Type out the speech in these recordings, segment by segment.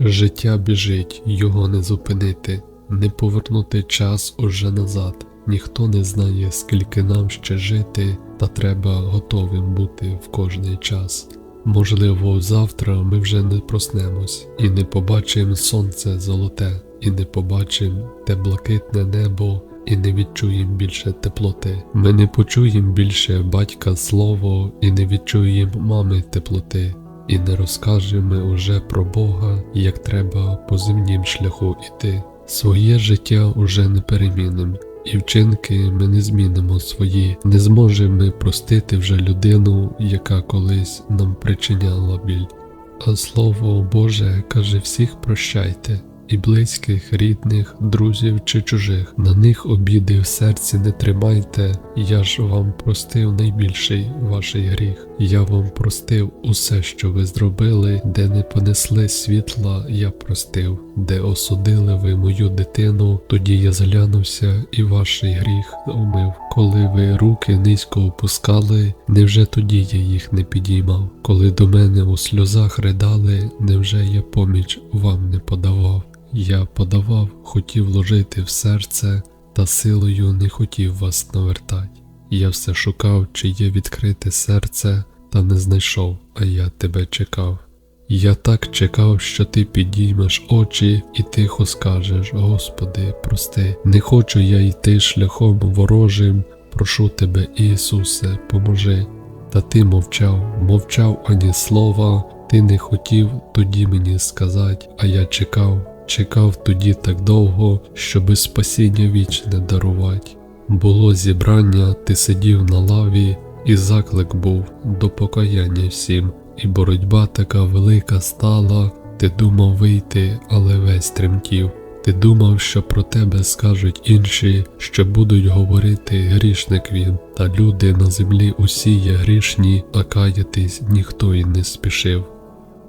Життя біжить, його не зупинити, не повернути час уже назад. Ніхто не знає, скільки нам ще жити, та треба готовим бути в кожний час. Можливо, завтра ми вже не проснемось і не побачимо сонце золоте, і не побачимо те блакитне небо, і не відчуємо більше теплоти. Ми не почуємо більше батька слово, і не відчуємо мами теплоти. І не розкажемо уже про Бога, як треба по земнім шляху іти. Своє життя уже не перемінимо, і вчинки ми не змінимо свої, не зможемо простити вже людину, яка колись нам причиняла біль. А слово Боже каже всіх прощайте, і близьких, рідних, друзів чи чужих. На них обіди в серці не тримайте, я ж вам простив найбільший ваш гріх. Я вам простив усе, що ви зробили, де не понесли світла, я простив, де осудили ви мою дитину, тоді я зглянувся і ваш гріх умив. Коли ви руки низько опускали, невже тоді я їх не підіймав? Коли до мене у сльозах ридали, невже я поміч вам не подавав? Я подавав, хотів ложити в серце, та силою не хотів вас навертать. Я все шукав, чи є відкрите серце, та не знайшов, а я тебе чекав. Я так чекав, що ти підіймеш очі і тихо скажеш: Господи, прости, не хочу я йти шляхом ворожим, прошу тебе, Ісусе, поможи. Та ти мовчав, мовчав ані слова, ти не хотів тоді мені сказати, а я чекав, чекав тоді так довго, щоби спасіння вічне дарувати. Було зібрання, ти сидів на лаві, і заклик був до покаяння всім, і боротьба така велика стала, ти думав вийти, але весь тремтів. Ти думав, що про тебе скажуть інші, що будуть говорити грішник він, та люди на землі усі є грішні, а каятись ніхто й не спішив.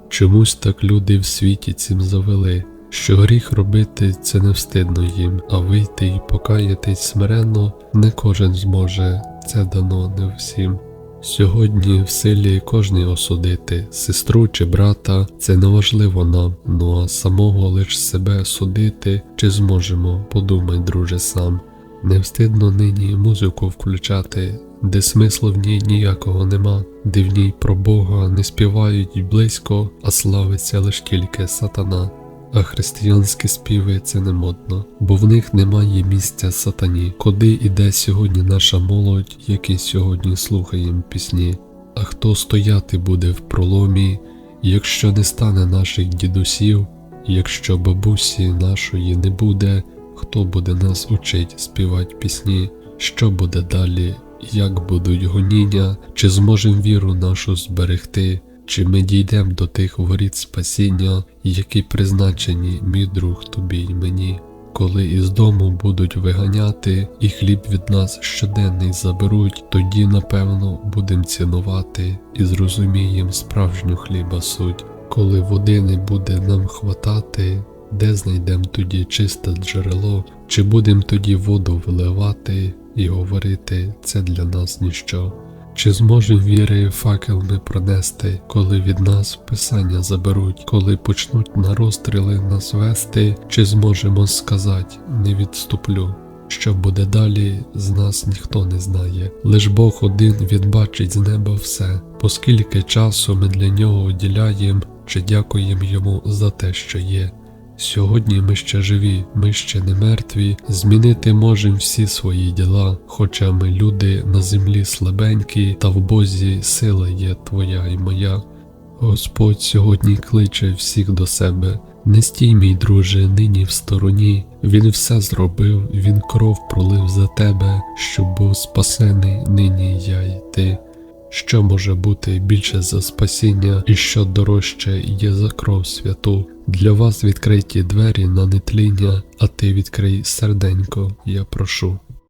Чомусь так люди в світі цим завели, що гріх робити це не встидно їм, а вийти і покаятись смиренно не кожен зможе, це дано не всім. Сьогодні в силі кожний осудити, сестру чи брата, це неважливо нам, ну а самого лиш себе судити, чи зможемо, подумай, друже, сам. Не встидно нині музику включати, де смислу в ній ніякого нема, де в ній про Бога не співають близько, а славиться лиш тільки сатана. А християнські співи це не модно, бо в них немає місця сатані, куди іде сьогодні наша молодь, які сьогодні слухаємо пісні. А хто стояти буде в проломі, якщо не стане наших дідусів, якщо бабусі нашої не буде, хто буде нас учить співати пісні, що буде далі, як будуть гоніння, чи зможем віру нашу зберегти? Чи ми дійдемо до тих воріт спасіння, які призначені, мій друг тобі й мені, коли із дому будуть виганяти, і хліб від нас щоденний заберуть, тоді, напевно, будем цінувати і зрозумієм справжню хліба суть, коли води не буде нам хватати, де знайдем тоді чисте джерело, чи будем тоді воду виливати і говорити це для нас ніщо. Чи зможем віри факел ми пронести, коли від нас писання заберуть, коли почнуть на розстріли нас вести, чи зможемо сказати не відступлю? Що буде далі, з нас ніхто не знає, лиш Бог один відбачить з неба все, поскільки часу ми для нього уділяємо, чи дякуємо йому за те, що є. Сьогодні ми ще живі, ми ще не мертві, змінити можемо всі свої діла, хоча ми люди на землі слабенькі, та в Бозі сила є твоя і моя. Господь сьогодні кличе всіх до себе. Не стій, мій друже, нині в стороні, Він все зробив, Він кров пролив за тебе, щоб був спасений нині я й ти. Що може бути більше за спасіння і що дорожче є за кров святу? Для вас відкриті двері на нетління, а ти відкрий серденько, я прошу.